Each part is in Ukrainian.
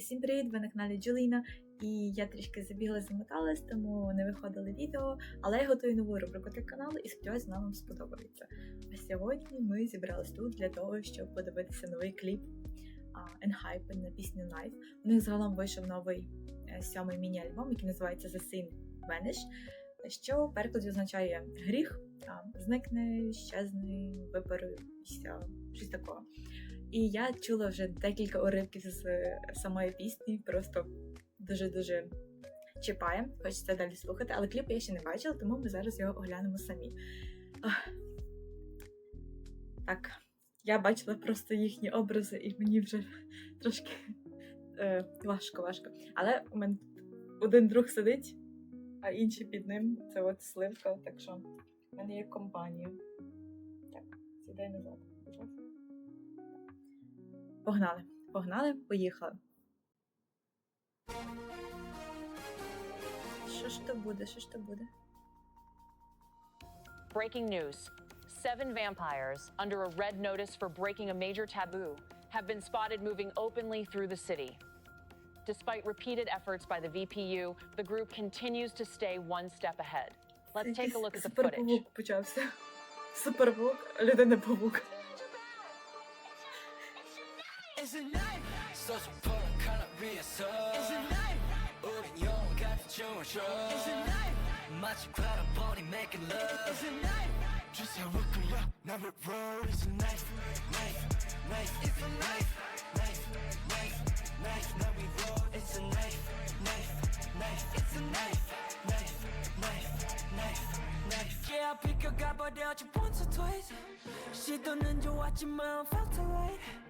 Всім привіт! Ви на каналі Джуліна. І я трішки забігла замоталась, тому не виходили відео. Але я готую нову рубрику для каналу і сподіваюся, вона вам сподобається. А сьогодні ми зібрались тут для того, щоб подивитися новий кліп Enhypen на пісню Knife. У них загалом вийшов новий е, сьомий міні-альбом, який називається The Sin Vanish, що в перекладі означає гріх, зникне, щезне, випаруйся, щось такого. І я чула вже декілька уривків з самої пісні, просто дуже-дуже чіпає. Хочеться далі слухати, але кліп я ще не бачила, тому ми зараз його оглянемо самі. Ах. Так, я бачила просто їхні образи, і мені вже трошки е, важко, важко. Але у мене один друг сидить, а інший під ним це от сливка, так що в мене є компанія. Так, сідай назад. Погнали, погнали, поїхали. Що ж то буде? Що ж то буде? Breaking news. Seven vampires, under a red notice for breaking a major taboo, have been spotted moving openly through the city. Despite repeated efforts by the VPU, the group continues to stay one step ahead. Let's take a look at the footage. Суперпавук почався. Суперпавук, людина Isn't life 소중포로 컬러위에서 Isn't life 우린 영혼 같은 춤을 춰 Isn't life 마치 과로버린 making love Isn't life 주세요 끌려 남을 roll Isn't life Life Life It's a life Life Life Life Now we roll. It's a life Life Life It's a life Life Life Life Life Yeah 비켜가버려 저 본수 트윗 시도는 좋았지만 felt alright.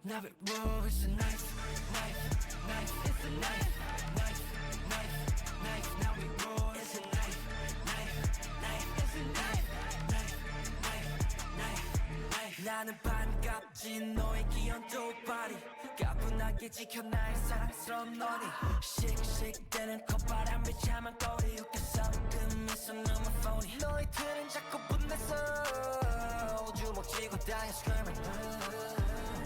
위고요 나를 roll It's a knife knife knife It's a knife knife knife knife now we roll It's a knife knife knife It's a knife knife knife knife knife 나는 반갑지 너의 귀여운 두 발이 가뿐하게 지켜 나의 사랑스러운 너니 씩씩대는 콧바람에 참한 거리 웃겨서 끔에서 너무 phony 너희들은 자꾸 분해서 주먹 쥐고 다녀 screaming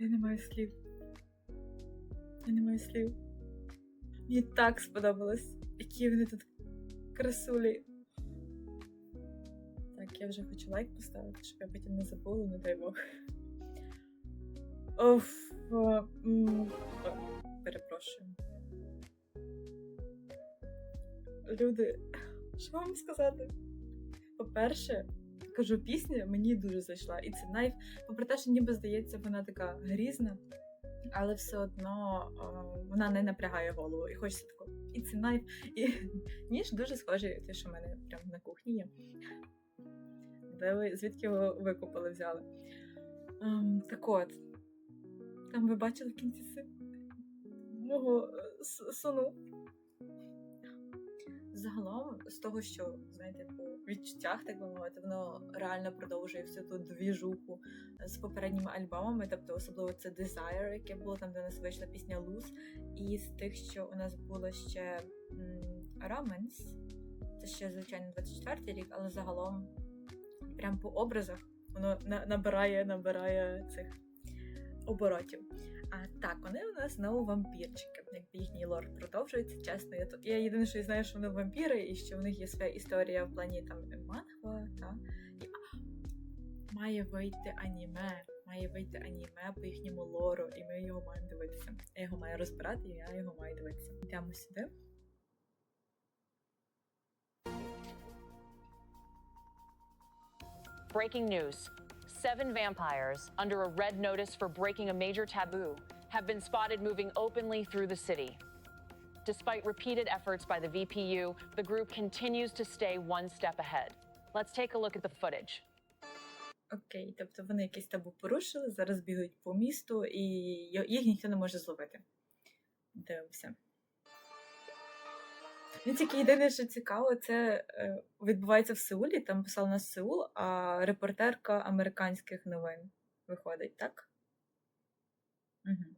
Я не маю слів. Я не маю слів. Мені так сподобалось, які вони тут красулі. Так, я вже хочу лайк поставити, щоб я потім не забула, не дай Бог. Оф. Перепрошую. Люди, що вам сказати? По-перше, кажу, пісня мені дуже зайшла. І це найф попри те, що ніби здається, вона така грізна, але все одно о, вона не напрягає голову. І хочеться тако, і це найф. І ніж дуже схожий, те, що в мене прямо на кухні є. Де ви звідки його викупили, взяли? Ем, так от, там ви бачили в кінці мого е, сону. Загалом, з того, що знаєте, по відчуттях, так би мовити, воно реально продовжує всю ту двіжуху з попередніми альбомами, тобто особливо це Desire, яке було там, де у нас вийшла пісня Lose, і з тих, що у нас було ще Romance, це ще звичайно 24 рік, але загалом, прям по образах, воно на- набирає, набирає цих оборотів. А так, вони у нас знову вампірчики. Якби їхній лор продовжується, чесно. Я, то- я єдине, що я знаю, що вони вампіри, і що в них є своя історія в плані там манхва, та і має вийти аніме. Має вийти аніме по їхньому лору, і ми його маємо дивитися. Я його маю розбирати, і я його маю дивитися. Йдемо сюди. Breaking news seven vampires, under a red notice for breaking a major taboo, have been spotted moving openly through the city. Despite repeated efforts by the VPU, the group continues to stay one step ahead. Let's take a look at the footage. Окей, тобто вони якесь табу порушили, зараз бігають по місту, і їх ніхто не може зловити. Дивимося. Він тільки єдине, що цікаво, це е, відбувається в Сеулі, там писав нас Сеул, а репортерка американських новин виходить, так? Угу.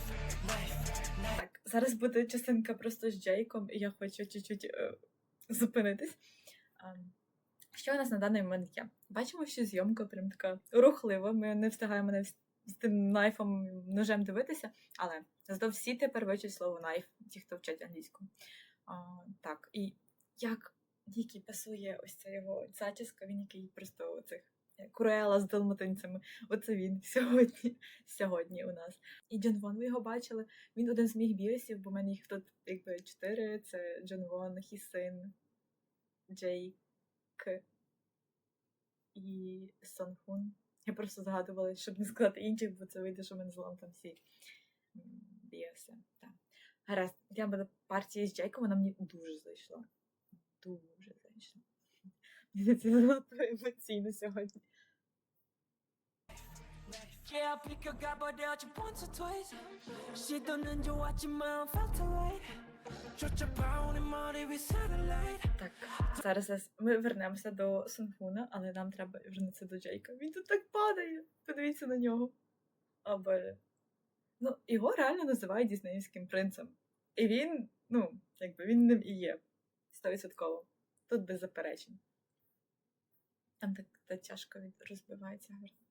зараз буде частинка просто з Джейком, і я хочу чуть-чуть е, зупинитись. Що у нас на даний момент є? Бачимо, що зйомка прям така рухлива. Ми не встигаємо навіть з тим найфом ножем дивитися, але зато всі тепер вичать слово найф, ті, хто вчать англійську. А, так, і як Дікі пасує ось ця його зачіска, він який просто оцих Куруела з далматинцями. Оце він сьогодні, сьогодні у нас. І Джон Вон, ви його бачили. Він один з моїх біосів, бо в мене їх тут якби чотири. Це Джон Вон, Хісин, Джейк і Сон Хун. Я просто згадувала, щоб не сказати інших, бо це вийде, що ми назвали там всі біоси. Так. Гаразд, я буду партії з Джейком, вона мені дуже зайшла. Дуже зайшла. Це занадто емоційно сьогодні. Yeah, pick a guy, but they'll you once or twice. She don't know what your mom felt alright. Just a brown and satellite. Так, зараз ми вернемося до Сунхуна, але нам треба вернутися до Джейка. Він тут так падає. Подивіться на нього. О. Ну, його реально називають Діснеївським принцем. І він, ну, якби він ним і є. Стовідсотково. Тут без заперечень. Там так та чашка від розбивається гарно.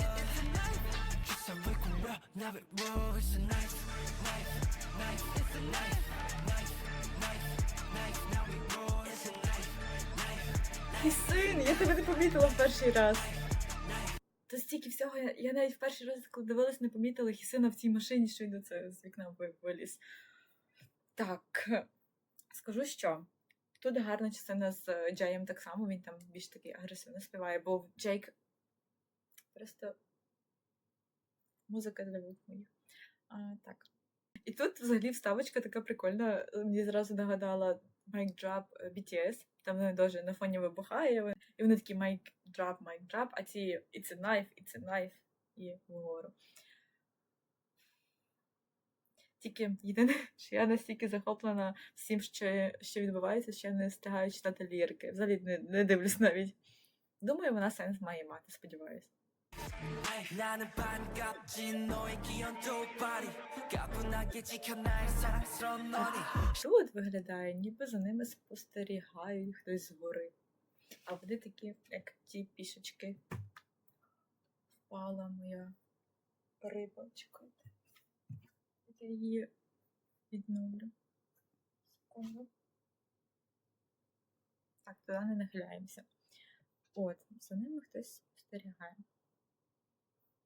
Just a look around, now it roll. It's a knife, knife, knife. It's a knife, knife, knife, knife. Now we roll. It's a knife, knife, Ти син, я тебе не помітила в перший раз. То стільки всього, я, навіть в перший раз, коли дивилась, не помітила Хісина в цій машині, що йде це з вікна виліз. Так, скажу що. Тут гарна частина з е, Джеєм так само, він там більш такий агресивно співає, бо Джейк просто музика для вух моїх. А, так. І тут взагалі вставочка така прикольна. Мені зразу нагадала Mic Drop е, BTS. Там вони дуже на фоні вибухає, і вони такі Mic Drop, Mic Drop, а ці It's a knife, It's a knife і вгору. Тільки єдине, що я настільки захоплена всім, що, що відбувається, що я не встигаю читати лірики. Взагалі не, не дивлюсь навіть. Думаю, вона сенс має мати, сподіваюся. 나는 반갑지 너의 귀여운 두 발이 가뿐하게 지켜 나의 사랑스러운 너니 Тут виглядає, ніби за ними спостерігають хтось згори. А вони такі, як ті пішечки. Впала моя риба. Чекайте. Я її відновлю. Секунду. Так, туди не нахиляємося. От, за ними хтось спостерігає.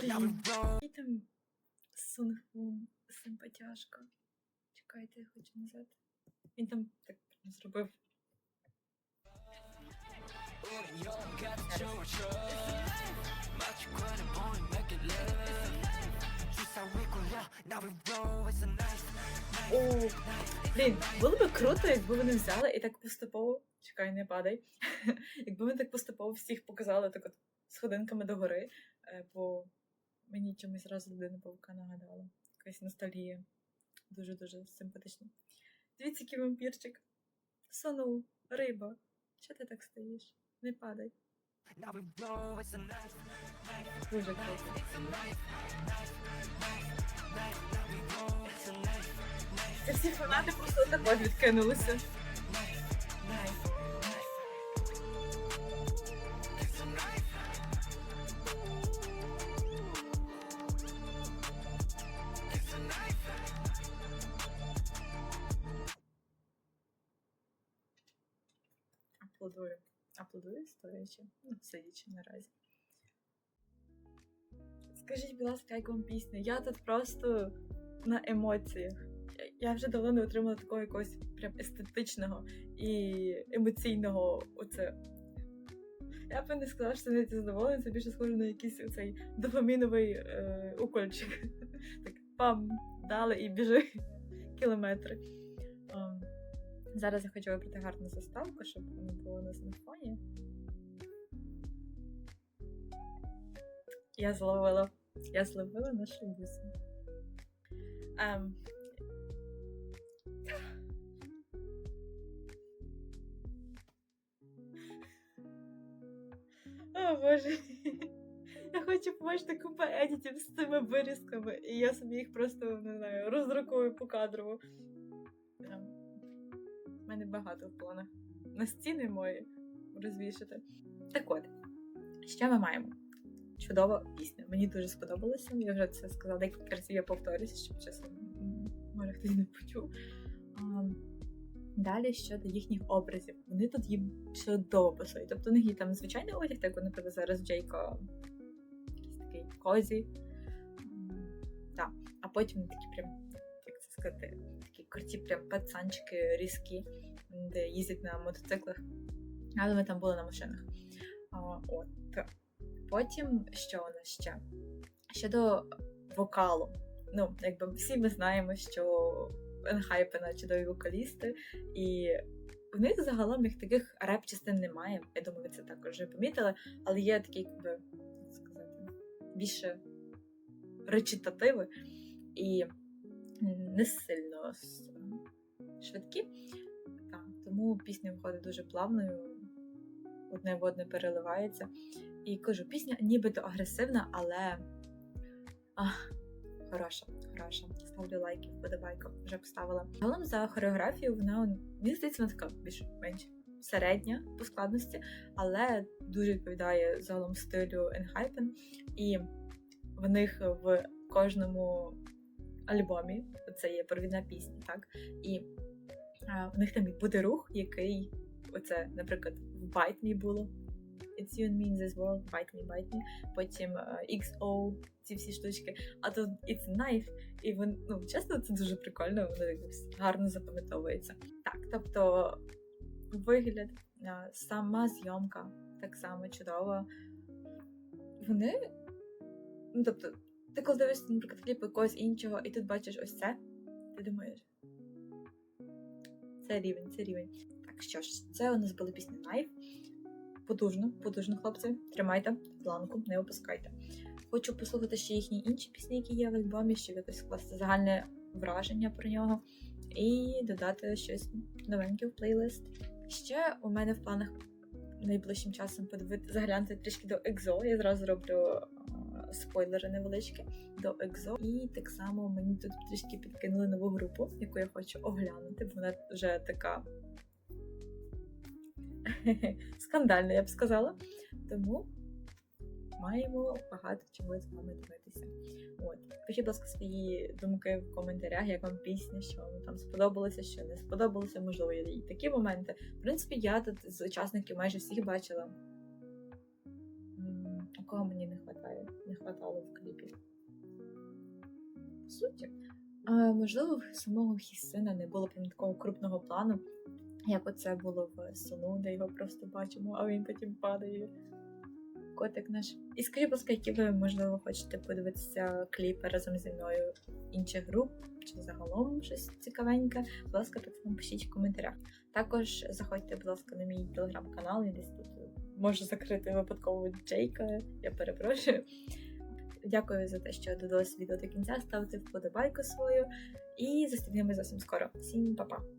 Там Сунгун, симпатяшка. Чекайте, я хочу назад. Він там так зробив. О, блін, було би круто, якби вони взяли і так поступово. Чекай, не падай. якби вони так поступово всіх показали так от сходинками догори, е, бо мені чомусь зразу людина павука нагадала. Якась ностальгія. Дуже-дуже симпатично. Дивіться, який вампірчик. Сонув, риба. Що ти так стоїш? Не падай. Дуже круто. Всі фанати просто так от відкинулися. Аплодую. Аплодую, стоячи. Ну, сидячи наразі. Скажіть, будь ласка, як вам пісня? Я тут просто на емоціях. Я- вже давно не отримала такого якогось прям естетичного і емоційного оце. Я б не сказала, що це не задоволення, це більше схоже на якийсь оцей дофаміновий е, укольчик. Так, пам, дали і біжи кілометри. Зараз я хочу вибрати гарну заставку, щоб воно було на смартфоні. Я зловила. Я зловила нашу бусу. Ем. О, Боже. Я хочу побачити купу едітів з цими вирізками, і я собі їх просто не знаю, роздрукую по кадрово. Ем, У мене багато в планах. На стіни мої розвішати. Так от, що ми маємо? Чудова пісня. Мені дуже сподобалося. Я вже це сказала декілька разів, я повторюся, щоб чесно, м, може хтось не почув. Далі щодо їхніх образів. Вони тут їм чудово пасують. Тобто у них є там звичайний одяг, так як, наприклад, зараз Джейко якийсь такий козі. Так. А потім вони такі прям, як це сказати, круті прям пацанчики різкі, де їздять на мотоциклах. Але ми там були на машинах. А, от. Потім що у нас ще? Щодо вокалу. Ну, якби всі ми знаємо, що Енхайпена чудові вокалісти, і в них загалом їх таких реп-частин немає. Я думаю, ви це також вже помітили, але є такі, якби, як сказати, більше речитативи і не сильно швидкі. Так, тому пісня виходить дуже плавною, одне в одне переливається. І кажу, пісня нібито агресивна, але ах, хороша, хороша. Ставлю лайки, вподобайку, вже поставила. Загалом за хореографію вона мені здається, вона така більш-менш середня по складності, але дуже відповідає загалом стилю Enhypen. І в них в кожному альбомі це є провідна пісня, так? І а, в них там буде рух, який оце, наприклад, в Bite Me було. It's you and me in this world, bite me, bite me. Потім е, XO, ці всі штучки. А тут It's knife, і вон, ну, чесно, це дуже прикольно, воно якось гарно запам'ятовується. Так, тобто вигляд, сама зйомка так само чудова. Вони, ну тобто, ти коли дивишся, наприклад, кліп якогось іншого, і тут бачиш ось це, ти думаєш. Це рівень, це рівень. Так що ж, це у нас були пісні Knife. Потужно, потужно, хлопці. Тримайте планку, не опускайте. Хочу послухати ще їхні інші пісні, які є в альбомі, щоб якось скласти загальне враження про нього і додати щось новеньке в плейлист. Ще у мене в планах найближчим часом подивити, заглянути трішки до Екзо. Я зразу роблю спойлери невеличкі до Екзо. І так само мені тут трішки підкинули нову групу, яку я хочу оглянути, бо вона вже така скандальна, я б сказала. Тому маємо багато чого з вами дивитися. От. Пишіть, будь ласка, свої думки в коментарях, як вам пісня, що вам там сподобалося, що не сподобалося, можливо, і такі моменти. В принципі, я тут з учасників майже всіх бачила. Кого мені не хватає, не хватало в кліпі. По суті. Можливо, самого Хісина не було прям такого крупного плану, як оце було в Сону, де його просто бачимо, а він потім падає. Котик наш. І скажіть, будь ласка, які ви, можливо, хочете подивитися кліпи разом зі мною інших груп чи загалом щось цікавеньке, будь ласка, так само пишіть в коментарях. Також заходьте, будь ласка, на мій телеграм-канал, я десь тут можу закрити випадково Джейка, я перепрошую. Дякую за те, що додалось відео до кінця. Ставте вподобайку свою і зустрінемось зовсім скоро. Всім па-па!